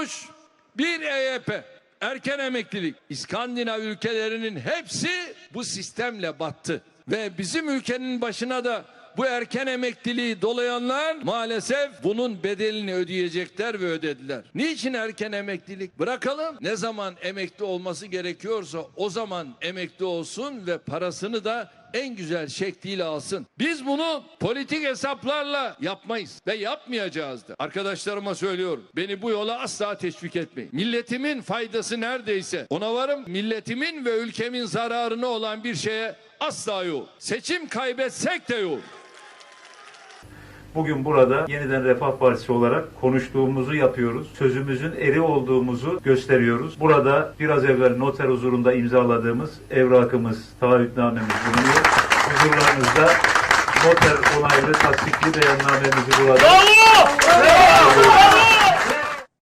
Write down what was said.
kuruş, bir EYP, erken emeklilik. İskandinav ülkelerinin hepsi bu sistemle battı. Ve bizim ülkenin başına da bu erken emekliliği dolayanlar maalesef bunun bedelini ödeyecekler ve ödediler. Niçin erken emeklilik? Bırakalım. Ne zaman emekli olması gerekiyorsa o zaman emekli olsun ve parasını da en güzel şekliyle alsın. Biz bunu politik hesaplarla yapmayız ve yapmayacağız da. Arkadaşlarıma söylüyorum. Beni bu yola asla teşvik etmeyin. Milletimin faydası neredeyse ona varım. Milletimin ve ülkemin zararına olan bir şeye asla yok. Seçim kaybetsek de yok. Bugün burada yeniden Refah Partisi olarak konuştuğumuzu yapıyoruz. Sözümüzün eri olduğumuzu gösteriyoruz. Burada biraz evvel noter huzurunda imzaladığımız evrakımız, taahhütnamemiz bulunuyor. Huzurlarınızda noter onaylı tasdikli beyannamemizi burada!